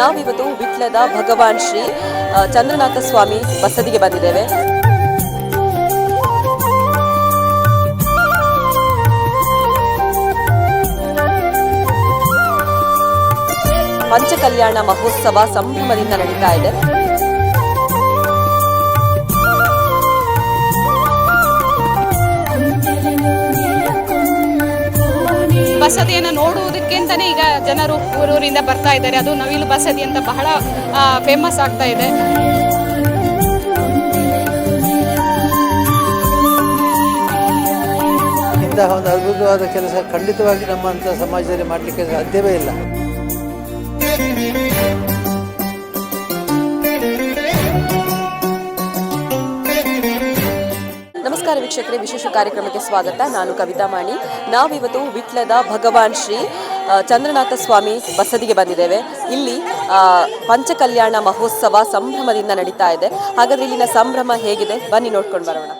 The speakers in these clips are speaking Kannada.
ನಾವಿವತ್ತು ವಿಟ್ಲದ ಭಗವಾನ್ ಶ್ರೀ ಚಂದ್ರನಾಥ ಸ್ವಾಮಿ ಬಸದಿಗೆ ಬಂದಿದ್ದೇವೆ. ಪಂಚಕಲ್ಯಾಣ ಮಹೋತ್ಸವ ಸಂಭ್ರಮದಿಂದ ನಡೀತಾ ಇದೆ. ಬಸದಿಯನ್ನು ನೋಡುವುದಕ್ಕಿಂತಲೇ ಈಗ ಜನರು ಊರೂರಿಂದ ಬರ್ತಾ ಇದ್ದಾರೆ. ಅದು ನವಿಲು ಬಸದಿ ಅಂತ ಬಹಳ ಫೇಮಸ್ ಆಗ್ತಾ ಇದೆ. ಇಂತಹ ಒಂದು ಅದ್ಭುತವಾದ ಕೆಲಸ ಖಂಡಿತವಾಗಿ ನಮ್ಮಂಥ ಸಮಾಜದಲ್ಲಿ ಮಾಡಲಿಕ್ಕೆ ಸಾಧ್ಯವೇ ಇಲ್ಲ. ವೀಕ್ಷಕರೇ, ವಿಶೇಷ ಕಾರ್ಯಕ್ರಮಕ್ಕೆ ಸ್ವಾಗತ. ನಾನು ಕವಿತಾ ಮಾಣಿ. ನಾವಿವತ್ತು ವಿಟ್ಲದ ಭಗವಾನ್ ಶ್ರೀ ಚಂದ್ರನಾಥ ಸ್ವಾಮಿ ಬಸದಿಗೆ ಬಂದಿದ್ದೇವೆ. ಇಲ್ಲಿ ಪಂಚಕಲ್ಯಾಣ ಮಹೋತ್ಸವ ಸಂಭ್ರಮದಿಂದ ನಡೀತಾ ಇದೆ. ಹಾಗಾದ್ರೆ ಇಲ್ಲಿನ ಸಂಭ್ರಮ ಹೇಗಿದೆ? ಬನ್ನಿ ನೋಡ್ಕೊಂಡು ಬರೋಣ.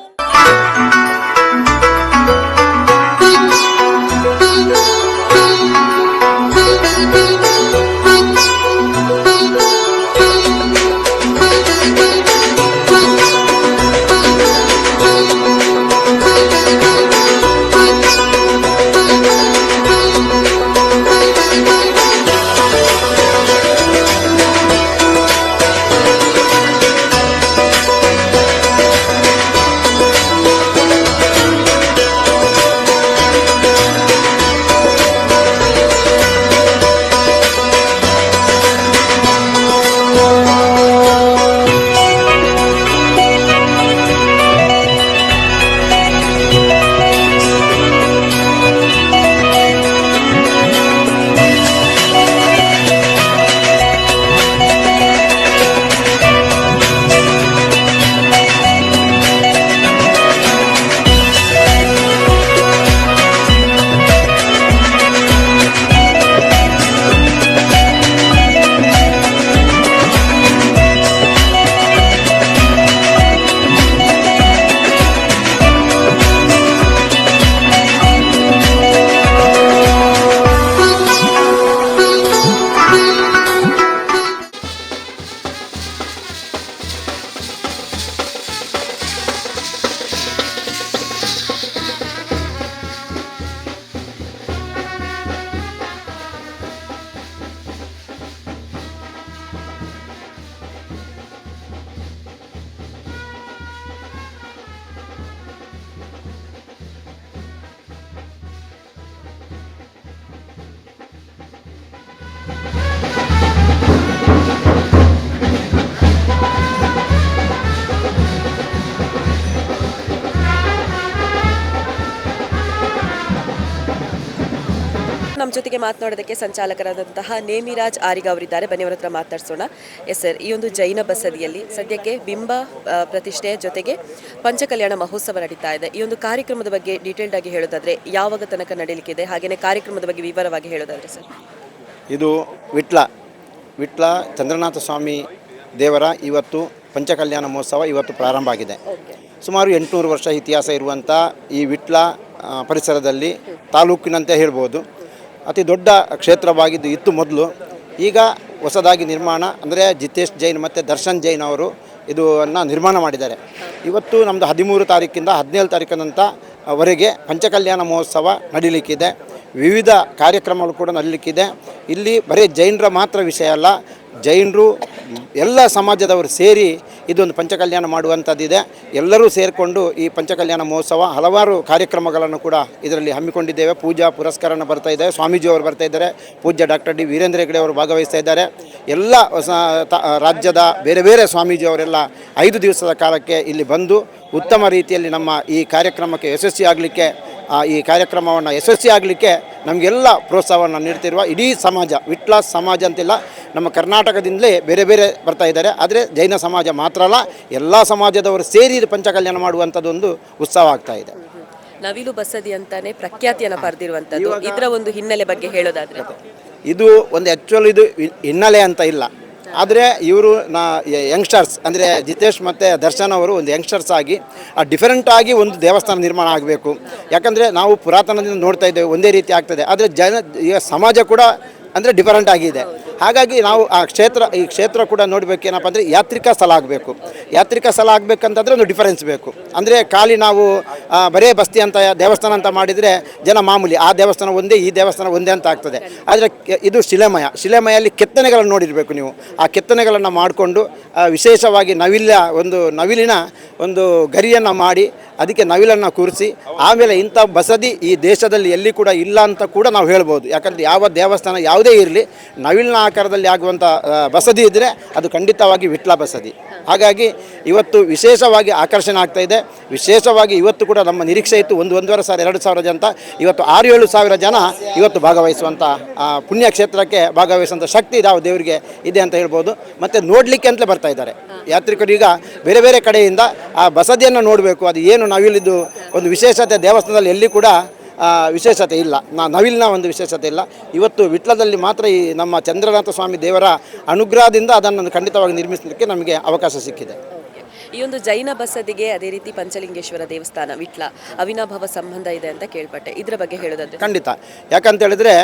ನಮ್ಮ ಜೊತೆಗೆ ಮಾತನಾಡೋದಕ್ಕೆ ಸಂಚಾಲಕರಾದಂತಹ ನೇಮಿರಾಜ್ ಆರಿಗ ಅವರಿದ್ದಾರೆ. ಬನ್ನಿ ಅವರ ಹತ್ರ ಮಾತಾಡ್ಸೋಣ. ಎಸ್ ಸರ್, ಈ ಒಂದು ಜೈನ ಬಸದಿಯಲ್ಲಿ ಸದ್ಯಕ್ಕೆ ಬಿಂಬ ಪ್ರತಿಷ್ಠೆಯ ಜೊತೆಗೆ ಪಂಚಕಲ್ಯಾಣ ಮಹೋತ್ಸವ ನಡೀತಾ ಇದೆ. ಈ ಒಂದು ಕಾರ್ಯಕ್ರಮದ ಬಗ್ಗೆ ಡೀಟೇಲ್ಡ್ ಆಗಿ ಹೇಳೋದಾದ್ರೆ ಯಾವಾಗ ತನಕ ನಡೀಲಿಕ್ಕಿದೆ? ಹಾಗೆಯೇ ಕಾರ್ಯಕ್ರಮದ ಬಗ್ಗೆ ವಿವರವಾಗಿ ಹೇಳೋದಾದ್ರೆ ಸರ್. ಇದು ವಿಟ್ಲ. ವಿಟ್ಲ ಚಂದ್ರನಾಥ ಸ್ವಾಮಿ ದೇವರ ಇವತ್ತು ಪಂಚಕಲ್ಯಾಣ ಮಹೋತ್ಸವ ಇವತ್ತು ಪ್ರಾರಂಭ ಆಗಿದೆ. ಸುಮಾರು ಎಂಟುನೂರು ವರ್ಷ ಇತಿಹಾಸ ಇರುವಂಥ ಈ ವಿಟ್ಲ ಪರಿಸರದಲ್ಲಿ ತಾಲೂಕಿನಂತೆ ಹೇಳ್ಬೋದು. ಅತಿ ದೊಡ್ಡ ಕ್ಷೇತ್ರವಾಗಿದ್ದು ಇತ್ತು ಮೊದಲು. ಈಗ ಹೊಸದಾಗಿ ನಿರ್ಮಾಣ ಅಂದರೆ ಜಿತೇಶ್ ಜೈನ್ ಮತ್ತು ದರ್ಶನ್ ಜೈನ್ ಅವರು ಇದನ್ನು ನಿರ್ಮಾಣ ಮಾಡಿದ್ದಾರೆ. ಇವತ್ತು ನಮ್ಮದು ಹದಿಮೂರು ತಾರೀಕಿಂದ ಹದಿನೇಳು ತಾರೀಕಿನಂತ ವರೆಗೆ ಪಂಚಕಲ್ಯಾಣ ಮಹೋತ್ಸವ ನಡೀಲಿಕ್ಕಿದೆ. ವಿವಿಧ ಕಾರ್ಯಕ್ರಮಗಳು ಕೂಡ ನಡೀಲಿಕ್ಕಿದೆ. ಇಲ್ಲಿ ಬರೀ ಜೈನರ ಮಾತ್ರ ವಿಷಯ ಅಲ್ಲ, ಜೈನರು ಎಲ್ಲ ಸಮಾಜದವರು ಸೇರಿ ಇದೊಂದು ಪಂಚಕಲ್ಯಾಣ ಮಾಡುವಂಥದ್ದಿದೆ. ಎಲ್ಲರೂ ಸೇರಿಕೊಂಡು ಈ ಪಂಚಕಲ್ಯಾಣ ಮಹೋತ್ಸವ ಹಲವಾರು ಕಾರ್ಯಕ್ರಮಗಳನ್ನು ಕೂಡ ಇದರಲ್ಲಿ ಹಮ್ಮಿಕೊಂಡಿದ್ದೇವೆ. ಪೂಜಾ ಪುರಸ್ಕಾರನ ಬರ್ತಾ ಇದ್ದಾರೆ ಸ್ವಾಮೀಜಿಯವರು ಬರ್ತಾ ಇದ್ದಾರೆ, ಪೂಜ್ಯ ಡಾಕ್ಟರ್ ಡಿ ವೀರೇಂದ್ರ ಹೆಗಡೆ ಅವರು ಭಾಗವಹಿಸ್ತಾ ಇದ್ದಾರೆ. ಎಲ್ಲ ರಾಜ್ಯದ ಬೇರೆ ಬೇರೆ ಸ್ವಾಮೀಜಿಯವರೆಲ್ಲ ಐದು ದಿವಸದ ಕಾಲಕ್ಕೆ ಇಲ್ಲಿ ಬಂದು ಉತ್ತಮ ರೀತಿಯಲ್ಲಿ ನಮ್ಮ ಈ ಕಾರ್ಯಕ್ರಮಕ್ಕೆ ಯಶಸ್ವಿಯಾಗಲಿಕ್ಕೆ ಈ ಕಾರ್ಯಕ್ರಮವನ್ನು ಯಶಸ್ವಿ ಆಗಲಿಕ್ಕೆ ನಮಗೆಲ್ಲ ಪ್ರೋತ್ಸಾಹವನ್ನು ನೀಡ್ತಿರುವ ಇಡೀ ಸಮಾಜ ವಿಟ್ಲ ಸಮಾಜ ಅಂತಿಲ್ಲ ನಮ್ಮ ಕರ್ನಾಟಕದಿಂದಲೇ ಬೇರೆ ಬೇರೆ ಬರ್ತಾ ಇದ್ದಾರೆ. ಆದರೆ ಜೈನ ಸಮಾಜ ಮಾತ್ರ ಅಲ್ಲ ಎಲ್ಲ ಸಮಾಜದವರು ಸೇರಿ ಪಂಚ ಪಂಚಕಲ್ಯಾಣ ಮಾಡುವಂಥದ್ದೊಂದು ಉತ್ಸವ ಆಗ್ತಾ ಇದೆ. ನವಿಲು ಬಸದಿ ಅಂತಾನೆ ಪ್ರಖ್ಯಾತಿಯನ್ನು ಪಡೆದಿರುವಂಥದ್ದು ಇದರ ಒಂದು ಹಿನ್ನೆಲೆ ಬಗ್ಗೆ ಹೇಳೋದಾದ್ರೆ. ಇದು ಒಂದು ಆ್ಯಕ್ಚುಲ್ ಇದು ಹಿನ್ನೆಲೆ ಅಂತ ಇಲ್ಲ. ಆದರೆ ಇವರು ನಾ ಯಂಗ್ಸ್ಟರ್ಸ್, ಅಂದರೆ ಜಿತೇಶ್ ಮತ್ತು ದರ್ಶನ್ ಅವರು ಒಂದು ಯಂಗ್ಸ್ಟರ್ಸ್ ಆಗಿ, ಆ ಡಿಫರೆಂಟ್ ಒಂದು ದೇವಸ್ಥಾನ ನಿರ್ಮಾಣ ಆಗಬೇಕು. ಯಾಕಂದರೆ ನಾವು ಪುರಾತನದಿಂದ ನೋಡ್ತಾ ಇದ್ದೇವೆ, ಒಂದೇ ರೀತಿ ಆಗ್ತದೆ. ಆದರೆ ಜನ, ಈಗ ಸಮಾಜ ಕೂಡ, ಅಂದರೆ ಡಿಫರೆಂಟ್ ಆಗಿದೆ. ಹಾಗಾಗಿ ನಾವು ಆ ಕ್ಷೇತ್ರ, ಈ ಕ್ಷೇತ್ರ ಕೂಡ ನೋಡಬೇಕೇನಪ್ಪ ಅಂದರೆ ಯಾತ್ರಿಕ ಸ್ಥಳ ಆಗಬೇಕು. ಯಾತ್ರಿಕ ಸ್ಥಳ ಆಗಬೇಕಂತಂದರೆ ಒಂದು ಡಿಫರೆನ್ಸ್ ಬೇಕು. ಅಂದರೆ ಖಾಲಿ ನಾವು ಬರೇ ಬಸ್ತಿ ಅಂತ, ದೇವಸ್ಥಾನ ಅಂತ ಮಾಡಿದರೆ ಜನ ಮಾಮೂಲಿ, ಆ ದೇವಸ್ಥಾನ ಒಂದೇ, ಈ ದೇವಸ್ಥಾನ ಒಂದೇ ಅಂತ ಆಗ್ತದೆ. ಆದರೆ ಇದು ಶಿಲೆಮಯ. ಶಿಲೆಮಯಲ್ಲಿ ಕೆತ್ತನೆಗಳನ್ನು ನೋಡಿರಬೇಕು ನೀವು. ಆ ಕೆತ್ತನೆಗಳನ್ನು ಮಾಡಿಕೊಂಡು ವಿಶೇಷವಾಗಿ ನವಿಲ ಒಂದು, ನವಿಲಿನ ಒಂದು ಗರಿಯನ್ನು ಮಾಡಿ, ಅದಕ್ಕೆ ನವಿಲನ್ನು ಕೂರಿಸಿ, ಆಮೇಲೆ ಇಂಥ ಬಸದಿ ಈ ದೇಶದಲ್ಲಿ ಎಲ್ಲಿ ಕೂಡ ಇಲ್ಲ ಅಂತ ಕೂಡ ನಾವು ಹೇಳ್ಬೋದು. ಯಾಕಂದರೆ ಯಾವ ದೇವಸ್ಥಾನ ಯಾವುದೇ ಇರಲಿ, ನವಿಲಿನ ಆಕಾರದಲ್ಲಿ ಆಗುವಂಥ ಬಸದಿ ಇದ್ದರೆ ಅದು ಖಂಡಿತವಾಗಿ ವಿಟ್ಲ ಬಸದಿ. ಹಾಗಾಗಿ ಇವತ್ತು ವಿಶೇಷವಾಗಿ ಆಕರ್ಷಣೆ ಆಗ್ತಾ ಇದೆ. ವಿಶೇಷವಾಗಿ ಇವತ್ತು ಕೂಡ ನಮ್ಮ ನಿರೀಕ್ಷೆ ಇತ್ತು ಒಂದು, ಒಂದೂವರೆ ಸಾವಿರ, ಎರಡು ಸಾವಿರ ಜನ ಇವತ್ತು ಆರು, ಏಳು ಸಾವಿರ ಜನ ಇವತ್ತು ಭಾಗವಹಿಸುವಂಥ ಪುಣ್ಯಕ್ಷೇತ್ರಕ್ಕೆ ಭಾಗವಹಿಸುವಂಥ ಶಕ್ತಿ ಯಾವ ದೇವರಿಗೆ ಇದೆ ಅಂತ ಹೇಳ್ಬೋದು. ಮತ್ತು ನೋಡಲಿಕ್ಕೆ ಅಂತಲೇ ಬರ್ತಾ ಇದ್ದಾರೆ. ಯಾತ್ರಿಕರು ಈಗ ಬೇರೆ ಬೇರೆ ಕಡೆಯಿಂದ ಆ ಬಸದಿಯನ್ನು ನೋಡಬೇಕು. ಅದು ಏನು ನಾವಿಲ್ಲಿದ್ದು ಒಂದು ವಿಶೇಷತೆ ದೇವಸ್ಥಾನದಲ್ಲಿ ಎಲ್ಲಿ ಕೂಡ ವಿಶೇಷತೆ ಇಲ್ಲ. ನವಿಲಿನ ಒಂದು ವಿಶೇಷತೆ ಇಲ್ಲ. ಇವತ್ತು ವಿಟ್ಲದಲ್ಲಿ ಮಾತ್ರ ಈ ನಮ್ಮ ಚಂದ್ರನಾಥ ಸ್ವಾಮಿ ದೇವರ ಅನುಗ್ರಹದಿಂದ ಅದನ್ನು ಖಂಡಿತವಾಗಿ ನಿರ್ಮಿಸಲಿಕ್ಕೆ ನಮಗೆ ಅವಕಾಶ ಸಿಕ್ಕಿದೆ. ಈ ಒಂದು ಜೈನ ಬಸದಿಗೆ ಅದೇ ರೀತಿ ಪಂಚಲಿಂಗೇಶ್ವರ ದೇವಸ್ಥಾನ, ವಿಟ್ಲ, ಅವಿನಾಭಾವ ಸಂಬಂಧ ಇದೆ ಅಂತ ಕೇಳ್ಪಟ್ಟೆ. ಇದರ ಬಗ್ಗೆ ಹೇಳೋದಾದ್ರೆ ಖಂಡಿತ. ಯಾಕಂತ ಹೇಳಿದ್ರೆ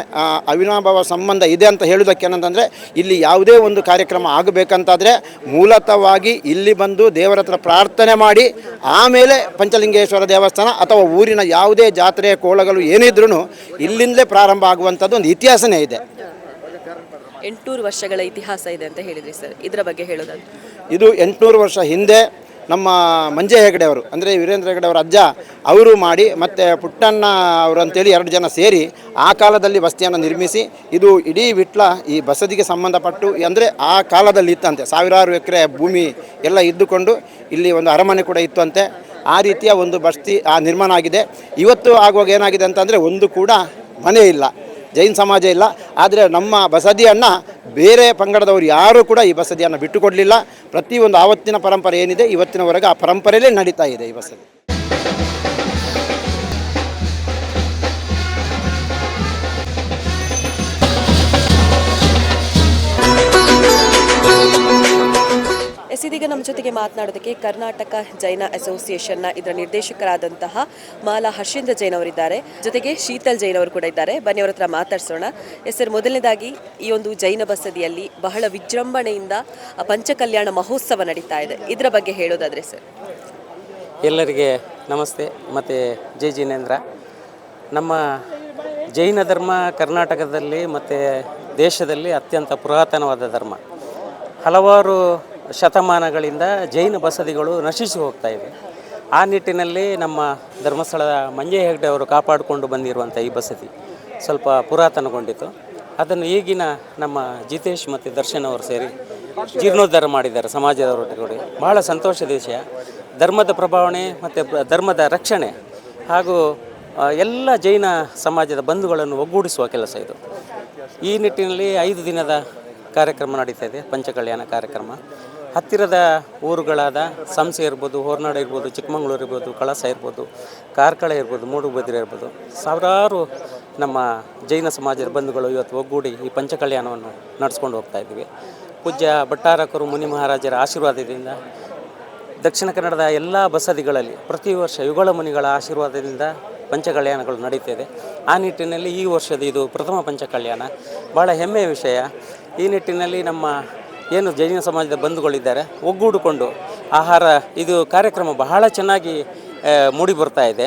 ಅವಿನಾಭಾವ ಸಂಬಂಧ ಇದೆ ಅಂತ ಹೇಳೋದಕ್ಕೆ ಏನಂತಂದರೆ, ಇಲ್ಲಿ ಯಾವುದೇ ಒಂದು ಕಾರ್ಯಕ್ರಮ ಆಗಬೇಕಂತಾದರೆ ಮೂಲತಃವಾಗಿ ಇಲ್ಲಿ ಬಂದು ದೇವರ ಹತ್ರ ಪ್ರಾರ್ಥನೆ ಮಾಡಿ, ಆಮೇಲೆ ಪಂಚಲಿಂಗೇಶ್ವರ ದೇವಸ್ಥಾನ ಅಥವಾ ಊರಿನ ಯಾವುದೇ ಜಾತ್ರೆ ಕೋಳಗಳು ಏನಿದ್ರೂ ಇಲ್ಲಿಂದಲೇ ಪ್ರಾರಂಭ ಆಗುವಂಥದ್ದು ಒಂದು ಇತಿಹಾಸನೇ ಇದೆ. ಎಂಟುನೂರು ವರ್ಷಗಳ ಇತಿಹಾಸ ಇದೆ ಅಂತ ಹೇಳಿದ್ರಿ ಸರ್. ಇದರ ಬಗ್ಗೆ ಹೇಳೋದಾದ್ರೆ. ಇದು ಎಂಟುನೂರು ವರ್ಷ ಹಿಂದೆ ನಮ್ಮ ಮಂಜೆ ಹೆಗಡೆ ಅವರು, ಅಂದರೆ ವೀರೇಂದ್ರ ಹೆಗಡೆ ಅವರ ಅಜ್ಜ, ಅವರು ಮಾಡಿ ಮತ್ತು ಪುಟ್ಟಣ್ಣ ಅವರು ಅಂತೇಳಿ ಎರಡು ಜನ ಸೇರಿ ಆ ಕಾಲದಲ್ಲಿ ಬಸ್ತಿಯನ್ನು ನಿರ್ಮಿಸಿ, ಇದು ಇಡೀ ವಿಟ್ಲ ಈ ಬಸದಿಗೆ ಸಂಬಂಧಪಟ್ಟು, ಅಂದರೆ ಆ ಕಾಲದಲ್ಲಿ ಇತ್ತಂತೆ. ಸಾವಿರಾರು ಎಕರೆ ಭೂಮಿ ಎಲ್ಲ ಇದ್ದುಕೊಂಡು ಇಲ್ಲಿ ಒಂದು ಅರಮನೆ ಕೂಡ ಇತ್ತು ಅಂತೆ ಆ ರೀತಿಯ ಒಂದು ಬಸ್ತಿ ಆ ನಿರ್ಮಾಣ ಆಗಿದೆ. ಇವತ್ತು ಆಗುವಾಗ ಏನಾಗಿದೆ ಅಂತಂದರೆ ಒಂದು ಕೂಡ ಮನೆ ಇಲ್ಲ. ಜೈನ್ ಸಮಾಜ ಇಲ್ಲ. ಆದರೆ ನಮ್ಮ ಬಸದಿಯನ್ನು ಬೇರೆ ಪಂಗಡದವರು ಯಾರೂ ಕೂಡ ಈ ಬಸದಿಯನ್ನು ಬಿಟ್ಟುಕೊಡಲಿಲ್ಲ. ಪ್ರತಿಯೊಂದು ಆವತ್ತಿನ ಪರಂಪರೆ ಏನಿದೆ ಇವತ್ತಿನವರೆಗೆ ಆ ಪರಂಪರೆಯಲ್ಲೇ ನಡೀತಾ ಇದೆ ಈ ಬಸದಿ. ಎಸ್ ಇದೀಗ ನಮ್ಮ ಜೊತೆಗೆ ಮಾತನಾಡೋದಕ್ಕೆ ಕರ್ನಾಟಕ ಜೈನ ಅಸೋಸಿಯೇಷನ್ನ ಇದರ ನಿರ್ದೇಶಕರಾದಂತಹ ಮಾಲಾ ಹರ್ಷೇಂದ್ರ ಜೈನ್ ಅವರಿದ್ದಾರೆ. ಜೊತೆಗೆ ಶೀತಲ್ ಜೈನ್ ಅವರು ಕೂಡ ಇದ್ದಾರೆ. ಬನ್ನಿ ಅವರ ಹತ್ರ ಮಾತಾಡ್ಸೋಣ. ಎಸ್ ಸರ್, ಮೊದಲನೇದಾಗಿ ಈ ಒಂದು ಜೈನ ಬಸದಿಯಲ್ಲಿ ಬಹಳ ವಿಜೃಂಭಣೆಯಿಂದ ಪಂಚಕಲ್ಯಾಣ ಮಹೋತ್ಸವ ನಡೀತಾ ಇದೆ. ಇದರ ಬಗ್ಗೆ ಹೇಳೋದಾದ್ರೆ ಸರ್. ಎಲ್ಲರಿಗೆ ನಮಸ್ತೆ. ಮತ್ತು ಜೈ ಜಿನೇಂದ್ರ. ನಮ್ಮ ಜೈನ ಧರ್ಮ ಕರ್ನಾಟಕದಲ್ಲಿ ಮತ್ತು ದೇಶದಲ್ಲಿ ಅತ್ಯಂತ ಪುರಾತನವಾದ ಧರ್ಮ. ಹಲವಾರು ಶತಮಾನಗಳಿಂದ ಜೈನ ಬಸದಿಗಳು ನಶಿಸಿ ಹೋಗ್ತಾ ಇವೆ. ಆ ನಿಟ್ಟಿನಲ್ಲಿ ನಮ್ಮ ಧರ್ಮಸ್ಥಳದ ಮಂಜೆ ಹೆಗ್ಡೆ ಅವರು ಕಾಪಾಡಿಕೊಂಡು ಬಂದಿರುವಂಥ ಈ ಬಸದಿ ಸ್ವಲ್ಪ ಪುರಾತನಗೊಂಡಿತು. ಅದನ್ನು ಈಗಿನ ನಮ್ಮ ಜಿತೇಶ್ ಮತ್ತು ದರ್ಶನ್ ಅವರು ಸೇರಿ ಜೀರ್ಣೋದ್ಧಾರ ಮಾಡಿದ್ದಾರೆ ಸಮಾಜದವರೊಟ್ಟಿಗೆ ಬಹಳ ಸಂತೋಷದ ವಿಷಯ. ಧರ್ಮದ ಪ್ರಭಾವಣೆ ಮತ್ತು ಧರ್ಮದ ರಕ್ಷಣೆ ಹಾಗೂ ಎಲ್ಲ ಜೈನ ಸಮಾಜದ ಬಂಧುಗಳನ್ನು ಒಗ್ಗೂಡಿಸುವ ಕೆಲಸ ಇದು. ಈ ನಿಟ್ಟಿನಲ್ಲಿ ಐದು ದಿನದ ಕಾರ್ಯಕ್ರಮ ನಡೀತಾ ಇದೆ, ಪಂಚಕಲ್ಯಾಣ ಕಾರ್ಯಕ್ರಮ. ಹತ್ತಿರದ ಊರುಗಳಾದ ಸಂಸೆ ಇರ್ಬೋದು, ಹೊರನಾಡು ಇರ್ಬೋದು, ಚಿಕ್ಕಮಂಗ್ಳೂರು ಇರ್ಬೋದು, ಕಳಸ ಇರ್ಬೋದು, ಕಾರ್ಕಳ ಇರ್ಬೋದು ಮೂಡುಬದ್ರೆ ಇರ್ಬೋದು, ಸಾವಿರಾರು ನಮ್ಮ ಜೈನ ಸಮಾಜದ ಬಂಧುಗಳು ಇವತ್ತು ಒಗ್ಗೂಡಿ ಈ ಪಂಚಕಲ್ಯಾಣವನ್ನು ನಡೆಸ್ಕೊಂಡು ಹೋಗ್ತಾ ಇದ್ದೀವಿ. ಪೂಜ್ಯ ಭಟ್ಟಾರಕರು, ಮುನಿ ಮಹಾರಾಜರ ಆಶೀರ್ವಾದದಿಂದ ದಕ್ಷಿಣ ಕನ್ನಡದ ಎಲ್ಲ ಬಸದಿಗಳಲ್ಲಿ ಪ್ರತಿ ವರ್ಷ ಯುಗಳ ಮುನಿಗಳ ಆಶೀರ್ವಾದದಿಂದ ಪಂಚಕಲ್ಯಾಣಗಳು ನಡೀತಿದೆ. ಆ ನಿಟ್ಟಿನಲ್ಲಿ ಈ ವರ್ಷದ ಇದು ಪ್ರಥಮ ಪಂಚಕಲ್ಯಾಣ. ಭಾಳ ಹೆಮ್ಮೆಯ ವಿಷಯ. ಈ ನಿಟ್ಟಿನಲ್ಲಿ ನಮ್ಮ ಏನು ಜೈನ ಸಮಾಜದ ಬಂಧುಗಳಿದ್ದಾರೆ, ಒಗ್ಗೂಡಿಕೊಂಡು ಆಹಾರ, ಇದು ಕಾರ್ಯಕ್ರಮ ಬಹಳ ಚೆನ್ನಾಗಿ ಮೂಡಿ ಬರ್ತಾ ಇದೆ.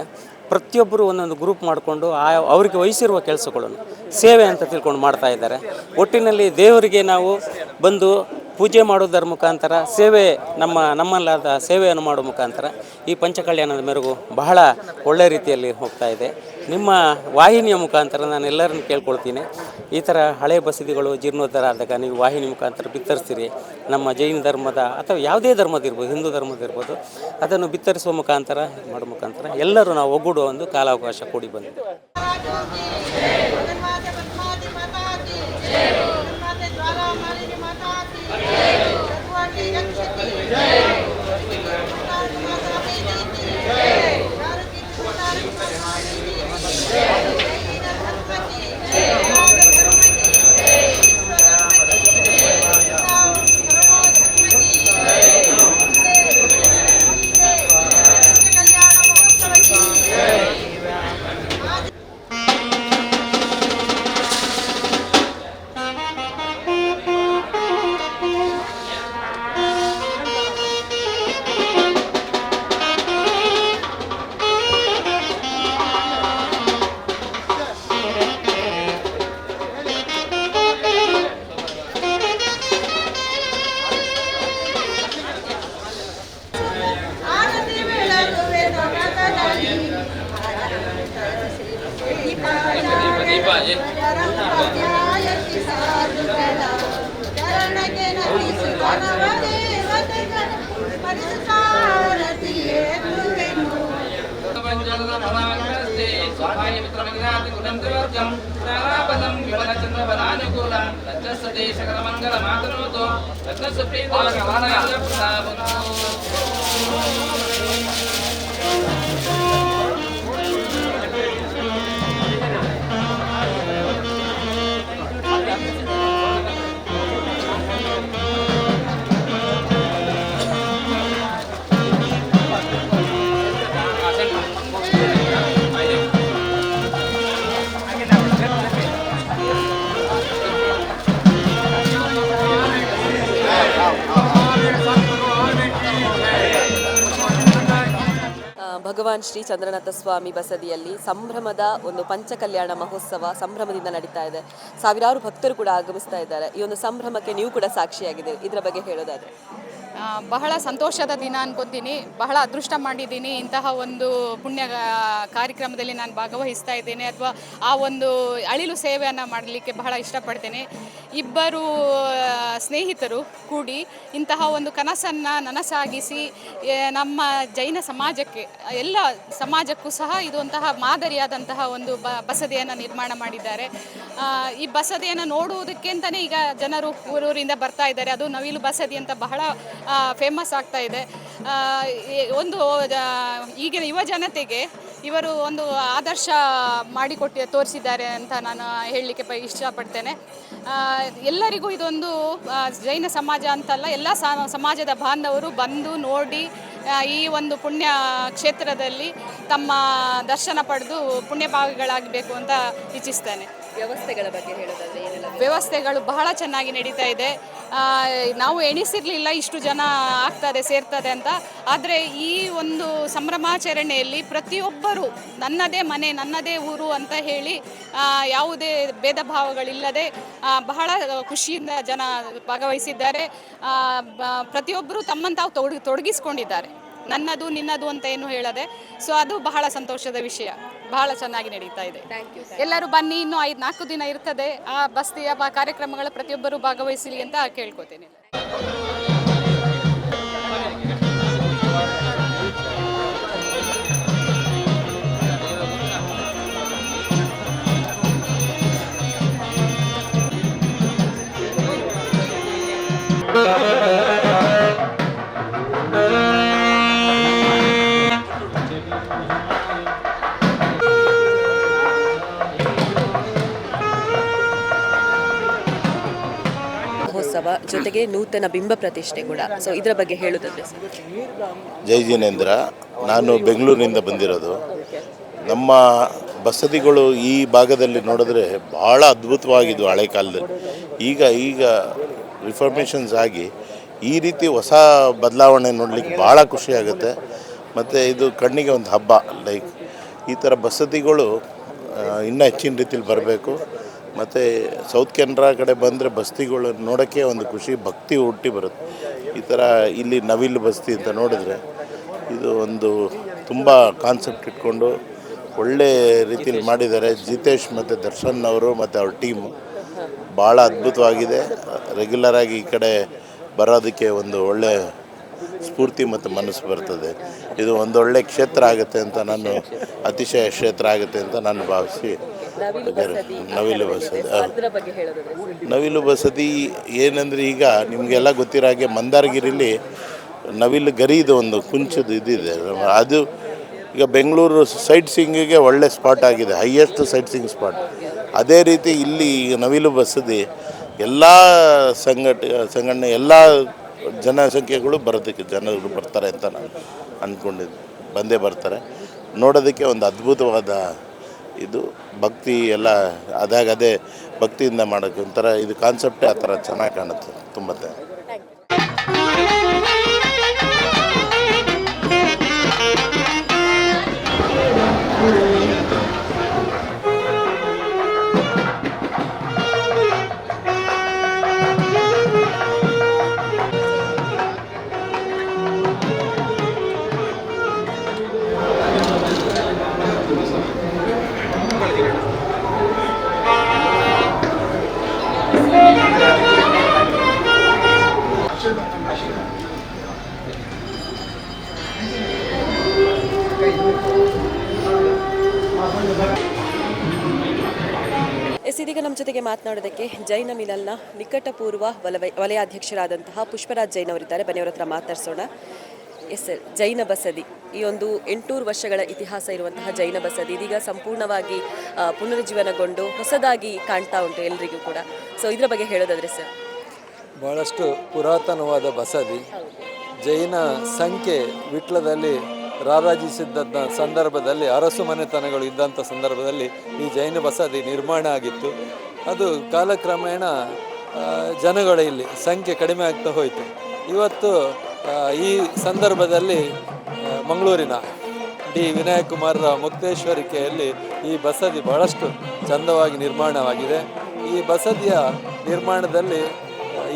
ಪ್ರತಿಯೊಬ್ಬರು ಒಂದೊಂದು ಗ್ರೂಪ್ ಮಾಡಿಕೊಂಡು ಆ, ಅವರಿಗೆ ವಹಿಸಿರುವ ಕೆಲಸಗಳನ್ನು ಸೇವೆ ಅಂತ ತಿಳ್ಕೊಂಡು ಮಾಡ್ತಾ ಇದ್ದಾರೆ. ಒಟ್ಟಿನಲ್ಲಿ ದೇವರಿಗೆ ನಾವು ಬಂದು ಪೂಜೆ ಮಾಡೋದರ ಮುಖಾಂತರ, ಸೇವೆ ನಮ್ಮ ನಮ್ಮಲ್ಲಾದ ಸೇವೆಯನ್ನು ಮಾಡೋ ಮುಖಾಂತರ ಈ ಪಂಚಕಲ್ಯಾಣದ ಮೆರುಗು ಬಹಳ ಒಳ್ಳೆ ರೀತಿಯಲ್ಲಿ ಹೋಗ್ತಾ ಇದೆ. ನಿಮ್ಮ ವಾಹಿನಿಯ ಮುಖಾಂತರ ನಾನು ಎಲ್ಲರನ್ನು ಕೇಳ್ಕೊಳ್ತೀನಿ. ಈ ಥರ ಹಳೆ ಬಸದಿಗಳು ಜೀರ್ಣೋದ್ಧಾರ ಆದಾಗ ನೀವು ವಾಹಿನಿ ಮುಖಾಂತರ ಬಿತ್ತರಿಸ್ತೀರಿ. ನಮ್ಮ ಜೈನ ಧರ್ಮದ ಅಥವಾ ಯಾವುದೇ ಧರ್ಮದ ಇರ್ಬೋದು, ಹಿಂದೂ ಧರ್ಮದ ಇರ್ಬೋದು, ಅದನ್ನು ಬಿತ್ತರಿಸುವ ಮುಖಾಂತರ ಮಾಡೋ ಮುಖಾಂತರ ಎಲ್ಲರೂ ನಾವು ಒಗ್ಗೂಡುವ ಒಂದು ಕಾಲಾವಕಾಶ ಕೂಡಿ ಬಂದಿದೆ. की जय స్వామిత్రమగ్నాథిగుణంత్రివర్గం ప్రాణాపదం విమలచంద్రబలానుకూలం రజ్జస్సతే సకలమంగళమాతనోతో రత్నసుప్రీతో కమలాయ ప్రాభు ಭಗವಾನ್ ಶ್ರೀ ಚಂದ್ರನಾಥ ಸ್ವಾಮಿ ಬಸದಿಯಲ್ಲಿ ಸಂಭ್ರಮದ ಒಂದು ಪಂಚಕಲ್ಯಾಣ ಮಹೋತ್ಸವ ಸಂಭ್ರಮದಿಂದ ನಡೀತಾ ಇದೆ. ಸಾವಿರಾರು ಭಕ್ತರು ಕೂಡ ಆಗಮಿಸ್ತಾ ಇದ್ದಾರೆ. ಈ ಒಂದು ಸಂಭ್ರಮಕ್ಕೆ ನೀವು ಕೂಡ ಸಾಕ್ಷಿಯಾಗಿದೆ ಇದರ ಬಗ್ಗೆ ಹೇಳೋದಾದ್ರೆ. ಬಹಳ ಸಂತೋಷದ ದಿನ ಅನ್ಕೋತೀನಿ. ಬಹಳ ಅದೃಷ್ಟ ಮಾಡಿದ್ದೀನಿ. ಇಂತಹ ಒಂದು ಪುಣ್ಯ ಕಾರ್ಯಕ್ರಮದಲ್ಲಿ ನಾನು ಭಾಗವಹಿಸ್ತಾ ಇದ್ದೇನೆ. ಅಥವಾ ಆ ಒಂದು ಅಳಿಲು ಸೇವೆಯನ್ನು ಮಾಡಲಿಕ್ಕೆ ಬಹಳ ಇಷ್ಟಪಡ್ತೇನೆ. ಇಬ್ಬರು ಸ್ನೇಹಿತರು ಕೂಡಿ ಇಂತಹ ಒಂದು ಕನಸನ್ನು ನನಸಾಗಿಸಿ ನಮ್ಮ ಜೈನ ಸಮಾಜಕ್ಕೆ, ಎಲ್ಲ ಸಮಾಜಕ್ಕೂ ಸಹ ಇದು ಒಂತಹ ಮಾದರಿಯಾದಂತಹ ಒಂದು ಬ, ಬಸದಿಯನ್ನು ನಿರ್ಮಾಣ ಮಾಡಿದ್ದಾರೆ. ಈ ಬಸದಿಯನ್ನು ನೋಡುವುದಕ್ಕೆ ಅಂತಲೇ ಈಗ ಜನರು ಊರೂರಿಂದ ಬರ್ತಾ ಇದ್ದಾರೆ. ಅದು ನವಿಲು ಬಸದಿ ಅಂತ ಬಹಳ ಫೇಮಸ್ ಆಗ್ತಾ ಇದೆ. ಒಂದು ಈಗಿನ ಯುವ ಜನತೆಗೆ ಇವರು ಒಂದು ಆದರ್ಶ ಮಾಡಿಕೊಟ್ಟು ತೋರಿಸಿದ್ದಾರೆ ಅಂತ ನಾನು ಹೇಳಲಿಕ್ಕೆ ಪ ಇಷ್ಟಪಡ್ತೇನೆ. ಎಲ್ಲರಿಗೂ ಇದೊಂದು ಜೈನ ಸಮಾಜ ಅಂತಲ್ಲ ಎಲ್ಲ ಸಮಾಜದ ಬಾಂಧವರು ಬಂದು ನೋಡಿ ಈ ಒಂದು ಪುಣ್ಯ ಕ್ಷೇತ್ರದಲ್ಲಿ ತಮ್ಮ ದರ್ಶನ ಪಡೆದು ಪುಣ್ಯ ಭಾಗಗಳಾಗಬೇಕು ಅಂತ ಇಚ್ಛಿಸ್ತೇನೆ. ವ್ಯವಸ್ಥೆಗಳ ಬಗ್ಗೆ ಹೇಳೋದಾದರೆ ವ್ಯವಸ್ಥೆಗಳು ಬಹಳ ಚೆನ್ನಾಗಿ ನಡೀತಾ ಇದೆ. ನಾವು ಎಣಿಸಿರಲಿಲ್ಲ, ಇಷ್ಟು ಜನ ಆಗ್ತದೆ ಸೇರ್ತದೆ ಅಂತ. ಆದರೆ ಈ ಒಂದು ಸಂಭ್ರಮಾಚರಣೆಯಲ್ಲಿ ಪ್ರತಿಯೊಬ್ಬರು ನನ್ನದೇ ಮನೆ, ನನ್ನದೇ ಊರು ಅಂತ ಹೇಳಿ ಯಾವುದೇ ಭೇದ ಭಾವಗಳಿಲ್ಲದೆ ಬಹಳ ಖುಷಿಯಿಂದ ಜನ ಭಾಗವಹಿಸಿದ್ದಾರೆ. ಪ್ರತಿಯೊಬ್ಬರು ತಮ್ಮನ್ನು ತಾವು ತೊಡಗಿ, ತೊಡಗಿಸ್ಕೊಂಡಿದ್ದಾರೆ. ನನ್ನದು ನಿನ್ನದು ಅಂತ ಏನು ಹೇಳದೆ ಸೊ ಅದು ಬಹಳ ಸಂತೋಷದ ವಿಷಯ. ಬಹಳ ಚೆನ್ನಾಗಿ ನಡೀತಾ ಇದೆ. ಎಲ್ಲರೂ ಬನ್ನಿ ಇನ್ನು ಐದು ನಾಲ್ಕು ದಿನ ಇರ್ತದೆ. ಆ ಬಸ್ತಿಯ ಕಾರ್ಯಕ್ರಮಗಳ ಪ್ರತಿಯೊಬ್ಬರು ಭಾಗವಹಿಸಲಿ ಅಂತ ಕೇಳ್ಕೊತೇನೆ. ಮಹೋತ್ಸವ ಜೊತೆಗೆ ನೂತನ ಬಿಂಬ ಪ್ರತಿಷ್ಠೆ ಕೂಡ. ಸೊ ಇದರ ಬಗ್ಗೆ ಹೇಳೋದಾದ್ರೆ ಜೈ ಜಿನೇಂದ್ರ. ನಾನು ಬೆಂಗಳೂರಿನಿಂದ ಬಂದಿರೋದು. ನಮ್ಮ ಬಸದಿಗಳು ಈ ಭಾಗದಲ್ಲಿ ನೋಡಿದ್ರೆ ಭಾಳ ಅದ್ಭುತವಾಗಿದ್ವು ಹಳೆ ಕಾಲದಲ್ಲಿ. ಈಗ ಈಗ ರಿಫಾರ್ಮೇಷನ್ಸ್ ಆಗಿ ಈ ರೀತಿ ಹೊಸ ಬದಲಾವಣೆ ನೋಡಲಿಕ್ಕೆ ಭಾಳ ಖುಷಿಯಾಗುತ್ತೆ ಮತ್ತು ಇದು ಕಣ್ಣಿಗೆ ಒಂದು ಹಬ್ಬ ಲೈಕ್ ಈ ಥರ ಬಸದಿಗಳು ಇನ್ನೂ ಹೆಚ್ಚಿನ ರೀತಿಯಲ್ಲಿ ಬರಬೇಕು. ಮತ್ತು ಸೌತ್ ಕೆನರಾ ಕಡೆ ಬಂದರೆ ಬಸ್ತಿಗಳು ನೋಡೋಕ್ಕೆ ಒಂದು ಖುಷಿ, ಭಕ್ತಿ ಹುಟ್ಟಿ ಬರುತ್ತೆ. ಈ ಥರ ಇಲ್ಲಿ ನವಿಲು ಬಸ್ತಿ ಅಂತ ನೋಡಿದ್ರೆ ಇದು ಒಂದು ತುಂಬ ಕಾನ್ಸೆಪ್ಟ್ ಇಟ್ಕೊಂಡು ಒಳ್ಳೆ ರೀತಿಯಲ್ಲಿ ಮಾಡಿದ್ದಾರೆ. ಜಿತೇಶ್ ಮತ್ತು ದರ್ಶನ್ ಅವರು ಮತ್ತು ಅವ್ರ ಟೀಮು ಭಾಳ ಅದ್ಭುತವಾಗಿದೆ. ರೆಗ್ಯುಲರಾಗಿ ಈ ಕಡೆ ಬರೋದಕ್ಕೆ ಒಂದು ಒಳ್ಳೆ ಸ್ಫೂರ್ತಿ ಮತ್ತು ಮನಸ್ಸು ಬರ್ತದೆ. ಇದು ಒಂದೊಳ್ಳೆ ಕ್ಷೇತ್ರ ಆಗುತ್ತೆ ಅಂತ ನಾನು, ಅತಿಶಯ ಕ್ಷೇತ್ರ ಆಗುತ್ತೆ ಅಂತ ನಾನು ಭಾವಿಸಿ ನವಿಲು ಬಸದಿ ನವಿಲು ಬಸದಿ ಏನಂದರೆ ಈಗ ನಿಮಗೆಲ್ಲ ಗೊತ್ತಿರೋ ಹಾಗೆ ಮಂದಾರಗಿರಿಲಿ ನವಿಲು ಗರಿದು ಒಂದು ಕುಂಚದ ಇದಿದೆ. ಅದು ಈಗ ಬೆಂಗಳೂರು ಸೈಟ್ ಸಿಂಗಿಗೆ ಒಳ್ಳೆ ಸ್ಪಾಟ್ ಆಗಿದೆ ಹೈಯೆಸ್ಟ್ ಸೈಟ್ ಸಿಂಗ್ ಸ್ಪಾಟ್. ಅದೇ ರೀತಿ ಇಲ್ಲಿ ಈಗ ನವಿಲು ಬಸದಿ ಎಲ್ಲ ಸಂಘಟ ಸಂಘಟನೆ ಎಲ್ಲ ಜನಸಂಖ್ಯೆಗಳು ಬರೋದಕ್ಕೆ ಜನರು ಬರ್ತಾರೆ ಅಂತ ನಾನು ಅಂದ್ಕೊಂಡಿದ್ದೆ ಬಂದೇ ಬರ್ತಾರೆ. ನೋಡೋದಕ್ಕೆ ಒಂದು ಅದ್ಭುತವಾದ ಇದು ಭಕ್ತಿ ಎಲ್ಲ ಅದಾಗದೇ ಭಕ್ತಿಯಿಂದ ಮಾಡೋಕ್ಕೆ ಒಂಥರ ಇದು ಕಾನ್ಸೆಪ್ಟೇ ಆ ಥರ ಚೆನ್ನಾಗಿ ಕಾಣುತ್ತೆ ತುಂಬ ನಮ್ಮ ಜೊತೆಗೆ ಮಾತನಾಡೋದಕ್ಕೆ ಜೈನ ಮಿಲಲ್ನ ನಿಕಟಪೂರ್ವ ವಲಯ ವಲಯಾಧ್ಯಕ್ಷರಾದಂತಹ ಪುಷ್ಪರಾಜ್ ಜೈನ್ ಅವರಿದ್ದಾರೆ. ಬನ್ನಿ ಅವರ ಹತ್ರ ಮಾತಾಡ್ಸೋಣ. ಎಸ್, ಸರ್, ಜೈನ ಬಸದಿ. ಈ ಒಂದು ಎಂಟುನೂರು ವರ್ಷಗಳ ಇತಿಹಾಸ ಇರುವಂತಹ ಜೈನ ಬಸದಿ ಇದೀಗ ಸಂಪೂರ್ಣವಾಗಿ ಪುನರುಜ್ಜೀವನಗೊಂಡು ಹೊಸದಾಗಿ ಕಾಣ್ತಾ ಉಂಟು ಎಲ್ರಿಗೂ ಕೂಡ. ಸೊ ಇದರ ಬಗ್ಗೆ ಹೇಳೋದಾದ್ರೆ, ಸರ್. ಬಹಳಷ್ಟು ಪುರಾತನವಾದ ಬಸದಿ ಜೈನ ಸಂಖ್ಯೆ ವಿಟ್ಲದಲ್ಲಿ ರಾರಾಜಿಸಿದ್ದಂಥ ಸಂದರ್ಭದಲ್ಲಿ ಅರಸು ಮನೆತನಗಳು ಇದ್ದಂಥ ಸಂದರ್ಭದಲ್ಲಿ ಈ ಜೈನ ಬಸದಿ ನಿರ್ಮಾಣ ಆಗಿತ್ತು. ಅದು ಕಾಲಕ್ರಮೇಣ ಜನಗಳ ಇಲ್ಲಿ ಸಂಖ್ಯೆ ಕಡಿಮೆ ಆಗ್ತಾ ಹೋಯಿತು. ಇವತ್ತು ಈ ಸಂದರ್ಭದಲ್ಲಿ ಮಂಗಳೂರಿನ ಡಿ. ವಿನಾಯಕ್ ಕುಮಾರರ ಮುಕ್ತೇಶ್ವರಿಕೆಯಲ್ಲಿ ಈ ಬಸದಿ ಬಹಳಷ್ಟು ಚಂದವಾಗಿ ನಿರ್ಮಾಣವಾಗಿದೆ. ಈ ಬಸದಿಯ ನಿರ್ಮಾಣದಲ್ಲಿ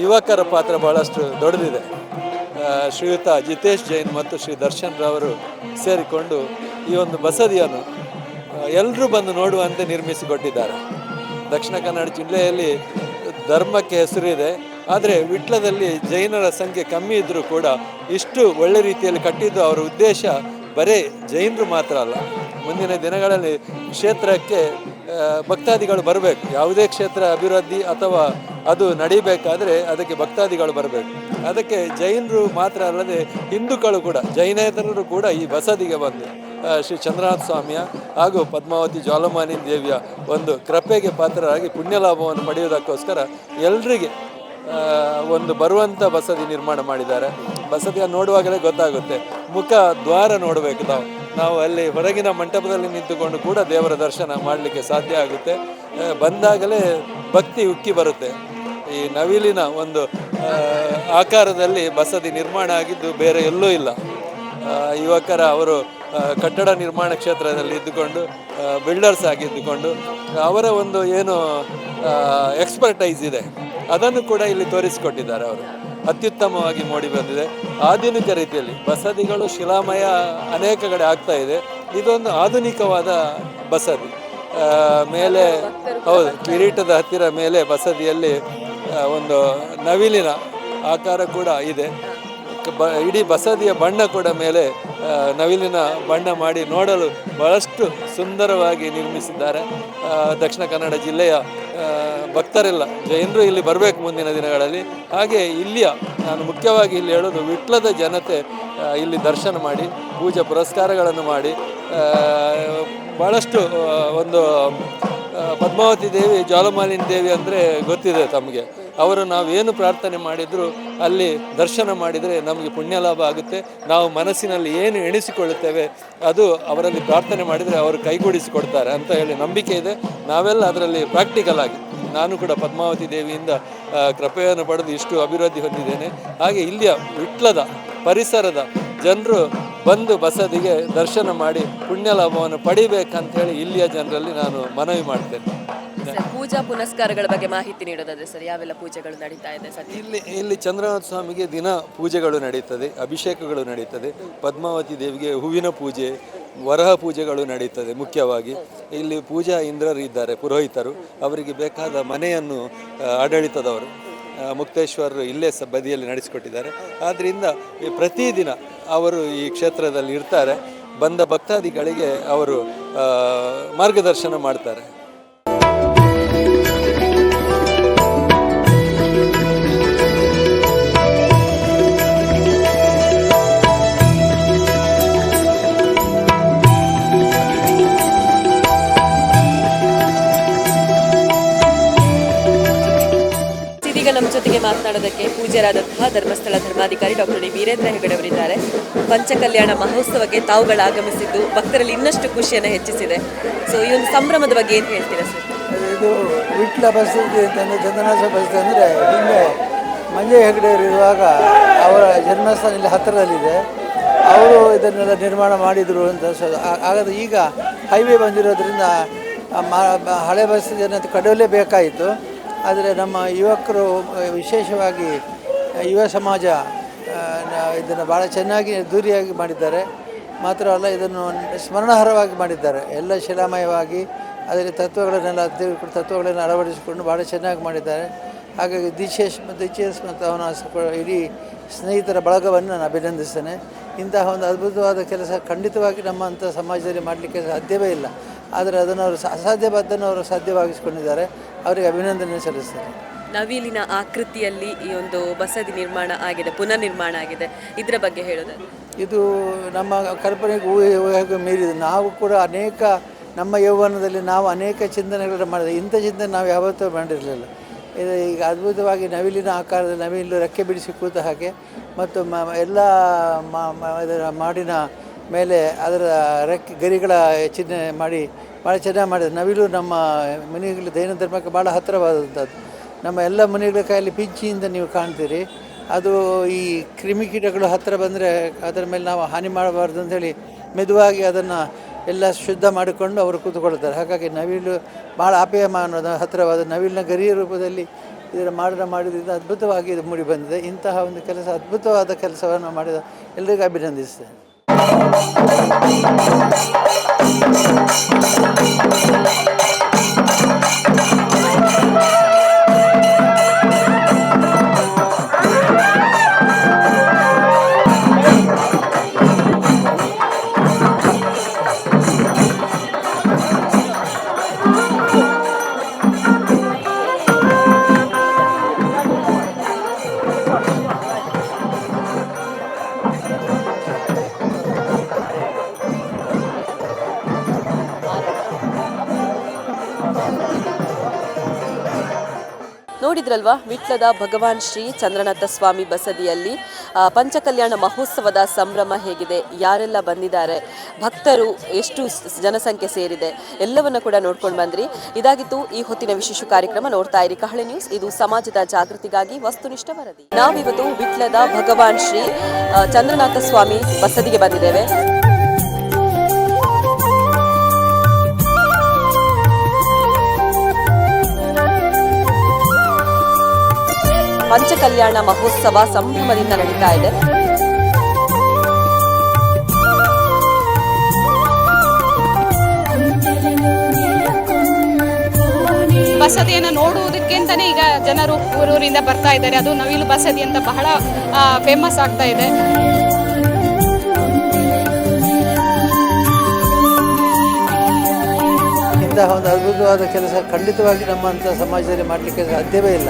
ಯುವಕರ ಪಾತ್ರ ಬಹಳಷ್ಟು ದೊಡ್ಡದಿದೆ. ಶ್ರೀಯುತ ಜಿತೇಶ್ ಜೈನ್ ಮತ್ತು ಶ್ರೀ ದರ್ಶನ್ ರವರು ಸೇರಿಕೊಂಡು ಈ ಒಂದು ಬಸದಿಯನ್ನು ಎಲ್ಲರೂ ಬಂದು ನೋಡುವಂತೆ ನಿರ್ಮಿಸಿಕೊಟ್ಟಿದ್ದಾರೆ. ದಕ್ಷಿಣ ಕನ್ನಡ ಜಿಲ್ಲೆಯಲ್ಲಿ ಧರ್ಮಕ್ಕೆ ಹೆಸರಿದೆ. ಆದರೆ ವಿಟ್ಲದಲ್ಲಿ ಜೈನರ ಸಂಖ್ಯೆ ಕಮ್ಮಿ ಇದ್ದರೂ ಕೂಡ ಇಷ್ಟು ಒಳ್ಳೆ ರೀತಿಯಲ್ಲಿ ಕಟ್ಟಿದ್ದು ಅವರ ಉದ್ದೇಶ ಬರೀ ಜೈನರು ಮಾತ್ರ ಅಲ್ಲ. ಮುಂದಿನ ದಿನಗಳಲ್ಲಿ ಕ್ಷೇತ್ರಕ್ಕೆ ಭಕ್ತಾದಿಗಳು ಬರಬೇಕು. ಯಾವುದೇ ಕ್ಷೇತ್ರ ಅಭಿವೃದ್ಧಿ ಅಥವಾ ಅದು ನಡಿಬೇಕಾದರೆ ಅದಕ್ಕೆ ಭಕ್ತಾದಿಗಳು ಬರಬೇಕು. ಅದಕ್ಕೆ ಜೈನರು ಮಾತ್ರ ಅಲ್ಲದೆ ಹಿಂದೂಗಳು ಕೂಡ, ಜೈನೇತರರು ಕೂಡ ಈ ಬಸದಿಗೆ ಬಂದು ಶ್ರೀ ಚಂದ್ರನಾಥ ಸ್ವಾಮಿಯ ಹಾಗೂ ಪದ್ಮಾವತಿ ಜ್ವಾಲಮಾನಿ ದೇವಿಯ ಒಂದು ಕೃಪೆಗೆ ಪಾತ್ರರಾಗಿ ಪುಣ್ಯ ಲಾಭವನ್ನು ಪಡೆಯುವುದಕ್ಕೋಸ್ಕರ ಎಲ್ರಿಗೆ ಒಂದು ಬರುವಂಥ ಬಸದಿ ನಿರ್ಮಾಣ ಮಾಡಿದ್ದಾರೆ. ಬಸದಿಯನ್ನು ನೋಡುವಾಗಲೇ ಗೊತ್ತಾಗುತ್ತೆ. ಮುಖ ದ್ವಾರ ನೋಡಬೇಕು ನಾವು ನಾವು ಅಲ್ಲಿ ಹೊರಗಿನ ಮಂಟಪದಲ್ಲಿ ನಿಂತುಕೊಂಡು ಕೂಡ ದೇವರ ದರ್ಶನ ಮಾಡಲಿಕ್ಕೆ ಸಾಧ್ಯ ಆಗುತ್ತೆ. ಬಂದಾಗಲೇ ಭಕ್ತಿ ಉಕ್ಕಿ ಬರುತ್ತೆ. ಈ ನವಿಲಿನ ಒಂದು ಆಕಾರದಲ್ಲಿ ಬಸದಿ ನಿರ್ಮಾಣ ಆಗಿದ್ದು ಬೇರೆ ಎಲ್ಲೂ ಇಲ್ಲ. ಯುವಕರ ಅವರು ಕಟ್ಟಡ ನಿರ್ಮಾಣ ಕ್ಷೇತ್ರದಲ್ಲಿ ಇದ್ದುಕೊಂಡು ಬಿಲ್ಡರ್ಸ್ ಆಗಿ ಇದ್ದುಕೊಂಡು, ಅವರ ಒಂದು ಏನು ಎಕ್ಸ್ಪರ್ಟೈಸ್ ಇದೆ. ಅದನ್ನು ಕೂಡ ಇಲ್ಲಿ ತೋರಿಸಿಕೊಟ್ಟಿದ್ದಾರೆ ಅವರು. ಅತ್ಯುತ್ತಮವಾಗಿ ಮೂಡಿ ಬಂದಿದೆ. ಆಧುನಿಕ ರೀತಿಯಲ್ಲಿ ಬಸದಿಗಳು ಶಿಲಾಮಯ ಅನೇಕ ಕಡೆ ಆಗ್ತಾ ಇದೆ. ಇದೊಂದು ಆಧುನಿಕವಾದ ಬಸದಿ. ಮೇಲೆ ಹೌದು, ಕಿರೀಟದ ಹತ್ತಿರ ಮೇಲೆ ಬಸದಿಯಲ್ಲಿ ಒಂದು ನವಿಲಿನ ಆಕಾರ ಕೂಡ ಇದೆ. ಬ, ಇಡೀ ಬಸದಿಯ ಬಣ್ಣ ಕೂಡ ಮೇಲೆ ನವಿಲಿನ ಬಣ್ಣ ಮಾಡಿ ನೋಡಲು ಬಹಳಷ್ಟು ಸುಂದರವಾಗಿ ನಿರ್ಮಿಸಿದ್ದಾರೆ. ದಕ್ಷಿಣ ಕನ್ನಡ ಜಿಲ್ಲೆಯ ಭಕ್ತರೆಲ್ಲ ಜೈನರು ಇಲ್ಲಿ ಬರಬೇಕು ಮುಂದಿನ ದಿನಗಳಲ್ಲಿ. ಹಾಗೆ ಇಲ್ಲಿಯ, ನಾನು ಮುಖ್ಯವಾಗಿ ಇಲ್ಲಿ ಹೇಳೋದು ವಿಟ್ಲದ ಜನತೆ ಇಲ್ಲಿ ದರ್ಶನ ಮಾಡಿ, ಪೂಜಾ ಪುರಸ್ಕಾರಗಳನ್ನು ಮಾಡಿ ಭಾಳಷ್ಟು ಒಂದು ಪದ್ಮಾವತಿ ದೇವಿ, ಜ್ವಾಲಮಾಲಿನಿ ದೇವಿ ಅಂದರೆ ಗೊತ್ತಿದೆ ತಮಗೆ. ಅವರು ನಾವೇನು ಪ್ರಾರ್ಥನೆ ಮಾಡಿದರೂ, ಅಲ್ಲಿ ದರ್ಶನ ಮಾಡಿದರೆ ನಮಗೆ ಪುಣ್ಯ ಲಾಭ ಆಗುತ್ತೆ. ನಾವು ಮನಸ್ಸಿನಲ್ಲಿ ಏನು ಎಣಿಸಿಕೊಳ್ಳುತ್ತೇವೆ, ಅದು ಅವರಲ್ಲಿ ಪ್ರಾರ್ಥನೆ ಮಾಡಿದರೆ ಅವರು ಕೈಗೂಡಿಸಿಕೊಡ್ತಾರೆ ಅಂತ ಹೇಳಿ ನಂಬಿಕೆ ಇದೆ. ನಾವೆಲ್ಲ ಅದರಲ್ಲಿ ಪ್ರಾಕ್ಟಿಕಲ್ ಆಗಿ, ನಾನು ಕೂಡ ಪದ್ಮಾವತಿ ದೇವಿಯಿಂದ ಕೃಪೆಯನ್ನು ಪಡೆದು ಇಷ್ಟು ಅಭಿವೃದ್ಧಿ ಹೊಂದಿದ್ದೇನೆ. ಹಾಗೆ ಇಲ್ಲಿಯ ವಿಟ್ಲದ, ಪರಿಸರದ, ಜನರು ಬಂದು ಬಸದಿಗೆ ದರ್ಶನ ಮಾಡಿ ಪುಣ್ಯ ಲಾಭವನ್ನು ಪಡಿಬೇಕಂತ ಹೇಳಿ ಇಲ್ಲಿಯ ಜನರಲ್ಲಿ ನಾನು ಮನವಿ ಮಾಡ್ತೇನೆ. ಸರ್ ಪೂಜಾ ಪುನಸ್ಕಾರಗಳ ಬಗ್ಗೆ ಮಾಹಿತಿ ನೀಡೋದಾದ್ರೆ ಸರ್ ಯಾವೆಲ್ಲ ಪೂಜೆಗಳು ನಡೀತಾ ಇದೆ ಸರ್ ಇಲ್ಲಿ ಇಲ್ಲಿ ಚಂದ್ರನಾಥ ಸ್ವಾಮಿಗೆ ದಿನ ಪೂಜೆಗಳು ನಡೀತದೆ ಅಭಿಷೇಕಗಳು ನಡೀತದೆ ಪದ್ಮಾವತಿ ದೇವಿಗೆ ಹೂವಿನ ಪೂಜೆ ವರಹ ಪೂಜೆಗಳು ನಡೀತದೆ ಮುಖ್ಯವಾಗಿ. ಇಲ್ಲಿ ಪೂಜಾ ಇಂದ್ರರು ಇದ್ದಾರೆ ಪುರೋಹಿತರು. ಅವರಿಗೆ ಬೇಕಾದ ಮನೆಯನ್ನು ಆ, ಆಡಳಿತದವರು ಮುಕ್ತೇಶ್ವರರು ಇಲ್ಲೇ ಸ ಬದಿಯಲ್ಲಿ ನಡೆಸಿಕೊಟ್ಟಿದ್ದಾರೆ. ಆದ್ದರಿಂದ ಈ ಪ್ರತಿದಿನ ಅವರು ಈ ಕ್ಷೇತ್ರದಲ್ಲಿ ಇರ್ತಾರೆ. ಬಂದ ಭಕ್ತಾದಿಗಳಿಗೆ ಅವರು ಮಾರ್ಗದರ್ಶನ ಮಾಡ್ತಾರೆ. ಮಾತನಾಡೋದಕ್ಕೆ ಪೂಜ್ಯರಾದಂತಹ ಧರ್ಮಸ್ಥಳ ಧರ್ಮಾಧಿಕಾರಿ ಡಾಕ್ಟರ್ ಡಿ ವೀರೇಂದ್ರ ಹೆಗಡೆ ಅವರಿದ್ದಾರೆ. ಪಂಚಕಲ್ಯಾಣ ಮಹೋತ್ಸವಕ್ಕೆ ತಾವುಗಳು ಆಗಮಿಸಿದ್ದು ಭಕ್ತರಲ್ಲಿ ಇನ್ನಷ್ಟು ಖುಷಿಯನ್ನು ಹೆಚ್ಚಿಸಿದೆ. ಸೊ ಈ ಒಂದು ಸಂಭ್ರಮದ ಬಗ್ಗೆ ಏನು ಹೇಳ್ತೀರಾ ಸರ್ ಇದು ವಿಟ್ಲ ಬಸದಿ ಅಂತಂದರೆ ಚಂದನಾಥ ಬಸದಿ ಅಂದರೆ ಹಿಂದೆ ಮಂಜೆ ಹೆಗಡೆಯವರು ಇರುವಾಗ ಅವರ ಜನ್ಮಸ್ಥಾನ ಇಲ್ಲಿ ಹತ್ತಿರದಲ್ಲಿದೆ. ಅವರು ಇದನ್ನೆಲ್ಲ ನಿರ್ಮಾಣ ಮಾಡಿದರು ಅಂತ ಹಾಗಾದ್ರೆ ಈಗ ಹೈವೇ ಬಂದಿರೋದ್ರಿಂದ ಹಳೆ ಮ- ಜನ ಕಡಿಯಲೇಬೇಕಾಯಿತು ಆದರೆ ನಮ್ಮ ಯುವಕರು ವಿಶೇಷವಾಗಿ ಯುವ ಸಮಾಜ ಇದನ್ನು ಭಾಳ ಚೆನ್ನಾಗಿ ದೂರಿಯಾಗಿ ಮಾಡಿದ್ದಾರೆ. ಮಾತ್ರವಲ್ಲ ಇದನ್ನು ಸ್ಮರಣಾರ್ಹವಾಗಿ ಮಾಡಿದ್ದಾರೆ. ಎಲ್ಲ ಶಿಲಾಮಯವಾಗಿ ಅದರಲ್ಲಿ ತತ್ವಗಳನ್ನೆಲ್ಲ ತತ್ವಗಳನ್ನು ಅಳವಡಿಸಿಕೊಂಡು ಭಾಳ ಚೆನ್ನಾಗಿ ಮಾಡಿದ್ದಾರೆ. ಹಾಗಾಗಿ ದಿಶೇಶ್ ಮತ್ತು ದಿಚೇಶ್ ಮತ್ತು ಅವನ ಇಡೀ ಸ್ನೇಹಿತರ ಬಳಗವನ್ನು ನಾನು ಅಭಿನಂದಿಸ್ತೇನೆ. ಇಂತಹ ಒಂದು ಅದ್ಭುತವಾದ ಕೆಲಸ ಖಂಡಿತವಾಗಿ ನಮ್ಮಂಥ ಸಮಾಜದಲ್ಲಿ ಮಾಡಲಿಕ್ಕೆ ಸಾಧ್ಯವೇ ಇಲ್ಲ. ಆದರೆ ಅದನ್ನು ಅವರು ಅಸಾಧ್ಯವಾದ್ದನ್ನು ಅವರು ಸಾಧ್ಯವಾಗಿಸಿಕೊಂಡಿದ್ದಾರೆ. ಅವರಿಗೆ ಅಭಿನಂದನೆ ಸಲ್ಲಿಸ್ತಾರೆ ನವಿಲಿನ ಆಕೃತಿಯಲ್ಲಿ ಈ ಒಂದು ಬಸದಿ ನಿರ್ಮಾಣ ಆಗಿದೆ ಪುನರ್ ನಿರ್ಮಾಣ ಆಗಿದೆ. ಇದರ ಬಗ್ಗೆ ಹೇಳೋದು. ಇದು ನಮ್ಮ ಕಲ್ಪನೆಗೆ ಊಹೆ ಊಹೆಗೂ ಮೀರಿದೆ. ನಾವು ಕೂಡ ಅನೇಕ ನಮ್ಮ ಯೌವನದಲ್ಲಿ ನಾವು ಅನೇಕ ಚಿಂತನೆಗಳನ್ನು ಮಾಡಿದೆ ಇಂಥ ಚಿಂತನೆ ನಾವು ಯಾವತ್ತೂ ಮಾಡಿರಲಿಲ್ಲ. ಇದು ಈಗ ಅದ್ಭುತವಾಗಿ ನವಿಲಿನ ಆಕಾರದ ನವಿಲು ರೆಕ್ಕೆ ಬಿಡಿಸಿ ಕೂತ ಹಾಗೆ ಮತ್ತು ಮ ಎಲ್ಲ ಇದರ ಮಾಡಿನ ಮೇಲೆ ಅದರ ರೆಕ್ಕೆ ಗರಿಗಳ ಚಿಹ್ನೆ ಮಾಡಿ ಭಾಳ ಚೆನ್ನಾಗಿ ಮಾಡಿದೆ. ನವಿಲು ನಮ್ಮ ಮನೆಗಳ ದೈನ ಧರ್ಮಕ್ಕೆ ಭಾಳ ಹತ್ತಿರವಾದಂಥದ್ದು. ನಮ್ಮ ಎಲ್ಲ ಮನೆಗಳ ಕೈಯಲ್ಲಿ ಪಿಂಚಿಯಿಂದ ನೀವು ಕಾಣ್ತೀರಿ. ಅದು ಈ ಕ್ರಿಮಿಕೀಟಗಳು ಹತ್ತಿರ ಬಂದರೆ ಅದರ ಮೇಲೆ ನಾವು ಹಾನಿ ಮಾಡಬಾರ್ದು ಅಂತೇಳಿ ಮೆದುವಾಗಿ ಅದನ್ನು ಎಲ್ಲ ಶುದ್ಧ ಮಾಡಿಕೊಂಡು ಅವರು ಕೂತ್ಕೊಳ್ತಾರೆ. ಹಾಗಾಗಿ ನವಿಲು ಭಾಳ ಆಪ್ಯಾಯಮಾನದ ಹತ್ತಿರವಾದ ನವಿಲಿನ ಗರಿಯ ರೂಪದಲ್ಲಿ ಇದರ ಮಾಡಿದ ಮಾಡಿದ್ರಿಂದ ಅದ್ಭುತವಾಗಿ ಇದು ಮೂಡಿ ಬಂದಿದೆ. ಇಂತಹ ಒಂದು ಕೆಲಸ, ಅದ್ಭುತವಾದ ಕೆಲಸವನ್ನು ಮಾಡಿದ ಎಲ್ಲರಿಗೂ ಅಭಿನಂದಿಸ್ತೇನೆ. Thank you. ನೋಡಿದ್ರಲ್ವಾ? ವಿಟ್ಲದ ಭಗವಾನ್ ಶ್ರೀ ಚಂದ್ರನಾಥ ಸ್ವಾಮಿ ಬಸದಿಯಲ್ಲಿ ಪಂಚಕಲ್ಯಾಣ ಮಹೋತ್ಸವದ ಸಂಭ್ರಮ ಹೇಗಿದೆ? ಯಾರೆಲ್ಲ ಬಂದಿದ್ದಾರೆ? ಭಕ್ತರು ಎಷ್ಟು ಜನಸಂಖ್ಯೆ ಸೇರಿದೆ? ಎಲ್ಲವನ್ನ ಕೂಡ ನೋಡ್ಕೊಂಡು ಬಂದ್ರಿ. ಇದಾಗಿತ್ತು ಈ ಹೊತ್ತಿನ ವಿಶೇಷ ಕಾರ್ಯಕ್ರಮ ನೋಡ್ತಾ ಇರಿ. ಕಹಳೆ ನ್ಯೂಸ್, ಇದು ಸಮಾಜದ ಜಾಗೃತಿಗಾಗಿ ವಸ್ತುನಿಷ್ಠ ವರದಿ. ನಾವಿವತ್ತು ವಿಟ್ಲದ ಭಗವಾನ್ ಶ್ರೀ ಚಂದ್ರನಾಥ ಸ್ವಾಮಿ ಬಸದಿಗೆ ಬಂದಿದ್ದೇವೆ. ಪಂಚಕಲ್ಯಾಣ ಮಹೋತ್ಸವ ಸಂಭ್ರಮದಿಂದ ನಡೀತಾ ಇದೆ. ಬಸದಿಯನ್ನು ನೋಡುವುದಕ್ಕೆ ಅಂತಾನೆ ಈಗ ಜನರು ಊರೂರಿಂದ ಬರ್ತಾ ಇದ್ದಾರೆ. ಅದು ನವಿಲು ಬಸದಿ ಅಂತ ಬಹಳ ಫೇಮಸ್ ಆಗ್ತಾ ಇದೆ. ಇಂತಹ ಒಂದು ಅದ್ಭುತವಾದ ಕೆಲಸ ಖಂಡಿತವಾಗಿ ನಮ್ಮಂಥ ಸಮಾಜದಲ್ಲಿ ಮಾಡಲಿಕ್ಕೆ ಸಾಧ್ಯವೇ ಇಲ್ಲ.